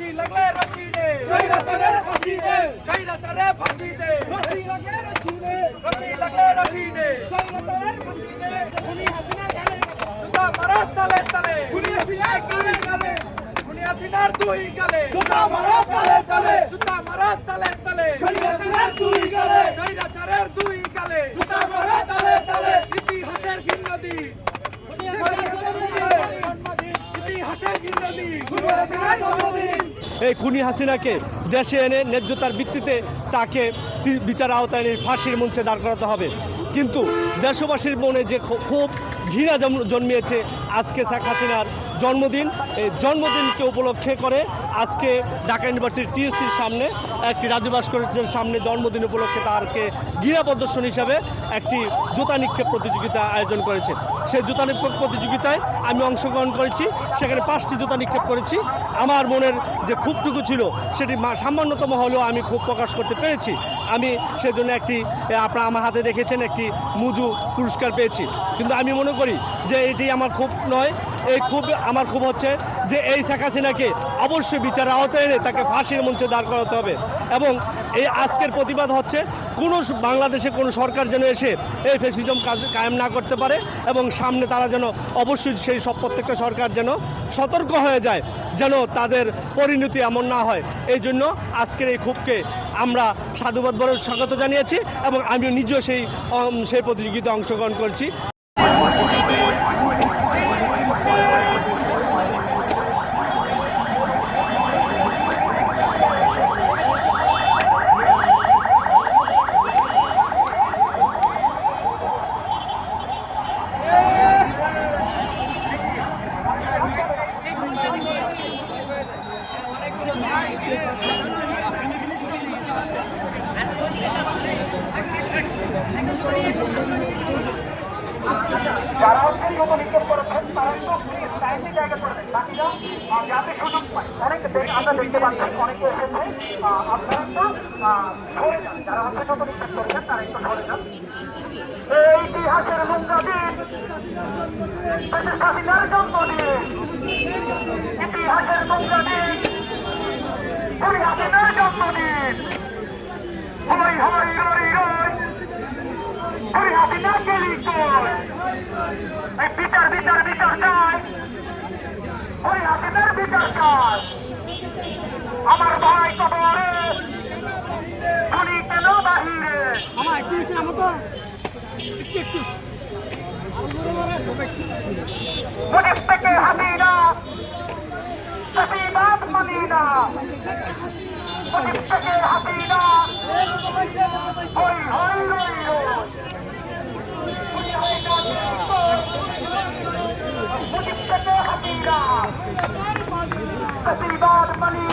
ফাঁসি লাগলে রশি দে। স্বৈরাচারের ফাঁসি দে। স্বৈরাচারে ফাঁসি দে। রশি লাগে রশি দে। রশি লাগলে রশি দে। স্বৈরাচারের ফাঁসি দে। খুনি হাসিনা গালে জুতা মারা তালে তালে। খুনি হাসিনা গালে গালে খুনি হাসিনার দুই গালে জুতা মারো তালে তালে। জুতা মারা তালে তালে। স্বৈরাচারের এই খুনি হাসিনাকে দেশে এনে ন্যায্যতার ভিত্তিতে তাকে বিচার আওতায় এনে ফাঁসির মঞ্চে দাঁড় করাতে হবে। কিন্তু দেশবাসীর মনে যে খুব ঘৃণা জন্ম- জন্মিয়েছে আজকে শেখ হাসিনার জন্মদিন, এই জন্মদিনকে উপলক্ষে করে আজকে ঢাকা ইউনিভার্সিটি টিএসসির সামনে একটি রাজু ভাস্করের সামনে জন্মদিন উপলক্ষে তারকে ঘৃণা প্রদর্শন হিসাবে একটি জুতা নিক্ষেপ প্রতিযোগিতা আয়োজন করেছে। সেই জুতা নিক্ষেপ প্রতিযোগিতায় আমি অংশগ্রহণ করেছি, সেখানে পাঁচটি জুতা নিক্ষেপ করেছি। আমার মনের যে ক্ষোভটুকু ছিল, সেটি সামান্যতম হলেও আমি খুব প্রকাশ করতে পেরেছি। আমি সেজন্য একটি আপনারা আমার হাতে দেখেছেন, একটি মুজু পুরস্কার পেয়েছি। কিন্তু আমি মনে করি যে এটি আমার খুব নয় এই খুব, আমার খুব হচ্ছে যে এই শেখ হাসিনাকে অবশ্যই বিচারের আওতায় এনে তাকে ফাঁসির মঞ্চে দাঁড় করাতে হবে। এবং এই আজকের প্রতিবাদ হচ্ছে কোনো বাংলাদেশে কোনো সরকার যেন এসে এই ফেসিজম কাজ, কায়েম না করতে পারে এবং সামনে তারা যেন অবশ্যই সেই সব প্রত্যেকটা সরকার যেন সতর্ক হয়ে যায়, যেন তাদের পরিণতি এমন না হয়। এই জন্য আজকের এই ক্ষোভকে আমরা সাধুবাদ বড় স্বাগত জানিয়েছি এবং আমিও নিজেও সেই সেই প্রতিযোগিতায় অংশগ্রহণ করছি। যারা হচ্ছে যত নিক্ষেপ করেছেন তারা একটু প্লিজ টাইমলি জায়গা করে দেন বাকিরা যাতে সুযোগ পায়। অনেক আমরা দেখতে পাচ্ছি অনেকে এসেছে আপনারা আহ, সরে যান। যারা হচ্ছে যত নিক্ষেপ করেছেন তারা একটু সরে যান। ইতিহাসের নোংরা দিন স্বাধীনার ইতিহাসের নোংরা দিন জন্মদিন হই হই রই রই কুড়ি হাসিনা গেলি কই এই বিচার বিচার বিচার চাই ওই হাসিনার বিচার চাই আমার ভাই কবরে খুনি কেন বাহিরে? আমার একটু একটু আমার তো একটু একটু। মুজিব থেকে হাসিনা সফিবাদ মদিনা মুজিব থেকে থেকে হাসিনা সফিবাদ মদিনা